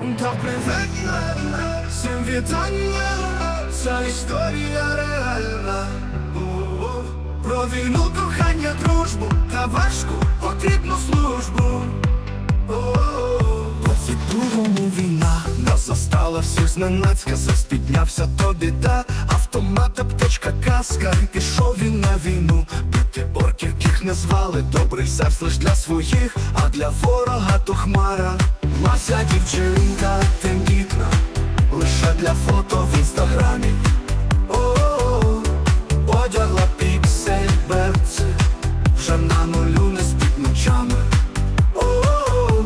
Добре видно, всім вітання, ця історія реальна. У-у. Про війну, кохання, дружбу та важку потрібну службу. У другому війна нас застала всіх зненацька Заспіднявся то біда, автомат, аптечка, каска Пішов він на війну, бити орків, яких не звали Добрий серц лиш для своїх, а для ворога то хмара Мася дівчинка тендітна, лише для фото в інстаграмі. О-о-о, одягла піксель берці, вже на нулю не спить ночами. О,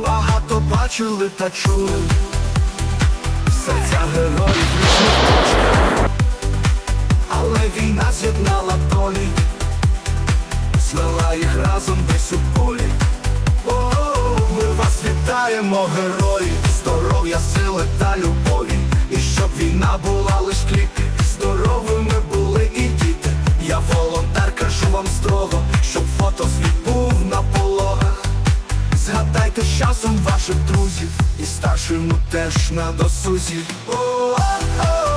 багато бачили та чули. Серця героїв але війна з'єднала долі, вітаємо, герої, здоров'я, сили та любові. І щоб війна була лиш кліпі, здоровими були і діти. Я волонтер, кажу вам строго, щоб фото світ був на пологах. Згадайте часом ваших друзів і старшому теж на досузі. Пішов він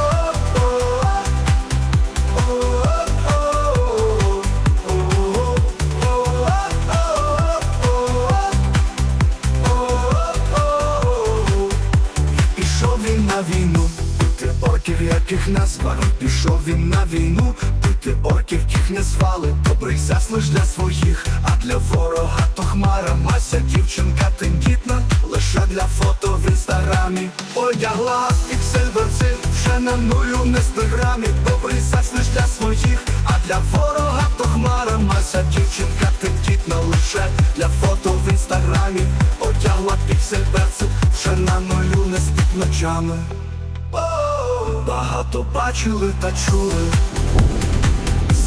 на війну, бити орків, яких назвали. Пішов він на війну, бити орків, яких не звали. Добрий зас для своїх, а для ворога то хмара. Мася дівчинка тендітна, лише для фото в інстаграмі. Одягла піксель берцин, вже на нулю не стиграмі. Добрий зас для своїх, а для ворога то хмара. Мася дівчинка тендітна, лише для фото в інстаграмі. Одягла піксель берцин, вже на нулю ночами. Багато бачили та чули.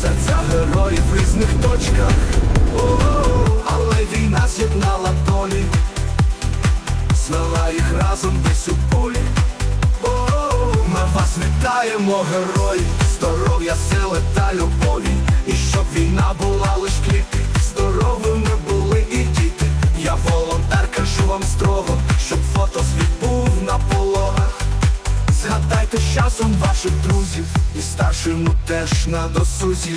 Серця героїв в різних точках. Але війна з'єднала долі. Звела їх разом десь у полі. Ми вас вітаємо, герої. Здоров'я, сили та любові. І щоб війна була лиш в кліпі Здоровими були і діти. Я волонтер, кажу вам строго часом ваших друзів і старшину теж на досузі.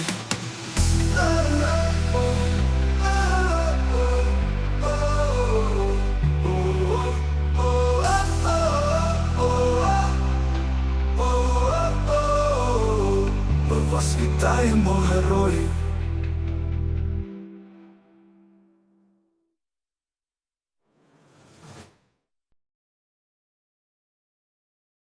Ми вас вітаємо, герої.